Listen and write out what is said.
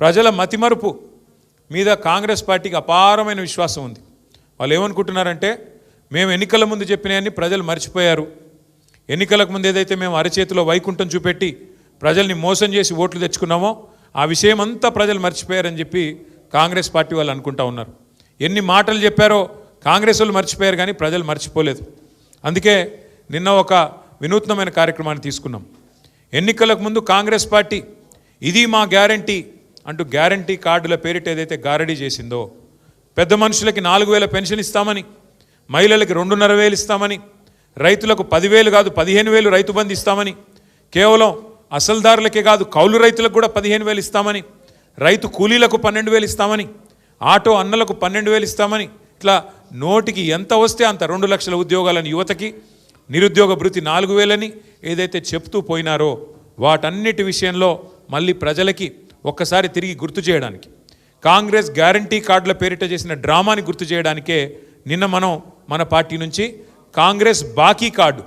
ప్రజల మతిమరుపు మీద కాంగ్రెస్ పార్టీకి అపారమైన విశ్వాసం ఉంది. వాళ్ళు ఏమనుకుంటున్నారంటే మేము ఎన్నికల ముందు చెప్పినవన్నీ ప్రజలు మర్చిపోయారు. ఎన్నికలకు ముందు ఏదైతే మేము అరచేతిలో వైకుంఠం చూపెట్టి ప్రజల్ని మోసం చేసి ఓట్లు తెచ్చుకున్నామో ఆ విషయం అంతా ప్రజలు మర్చిపోయారని చెప్పి కాంగ్రెస్ పార్టీ వాళ్ళు అనుకుంటా ఉన్నారు. ఎన్ని మాటలు చెప్పారో కాంగ్రెస్ వాళ్ళు మర్చిపోయారు కానీ ప్రజలు మర్చిపోలేదు. అందుకే నిన్న ఒక వినూత్నమైన కార్యక్రమాన్ని తీసుకున్నాం. ఎన్నికలకు ముందు కాంగ్రెస్ పార్టీ ఇది మా గ్యారంటీ. అంటూ గ్యారంటీ కార్డుల పేరిట ఏదైతే గారడీ చేసిందో పెద్ద మనుషులకి నాలుగు వేల పెన్షన్ ఇస్తామని మహిళలకి రెండున్నర వేలు ఇస్తామని రైతులకు పదివేలు కాదు పదిహేను వేలు రైతు బంధు ఇస్తామని కేవలం అసలుదారులకే కాదు కౌలు రైతులకు కూడా పదిహేను వేలు ఇస్తామని రైతు కూలీలకు పన్నెండు వేలు ఇస్తామని ఆటో అన్నలకు పన్నెండు వేలు ఇస్తామని ఇట్లా నోటికి ఎంత వస్తే అంత రెండు లక్షల ఉద్యోగాలను యువతకి నిరుద్యోగ భృతి నాలుగు వేలని ఏదైతే చెప్తూ పోయినారో వాటన్నిటి విషయంలో మళ్ళీ ప్రజలకి ఒక్కసారి తిరిగి గుర్తు చేయడానికి. కాంగ్రెస్ గ్యారంటీ కార్డుల పేరిట చేసిన డ్రామాని గుర్తు చేయడానికే నిన్న మనం మన పార్టీ నుంచి కాంగ్రెస్ బాకీ కార్డు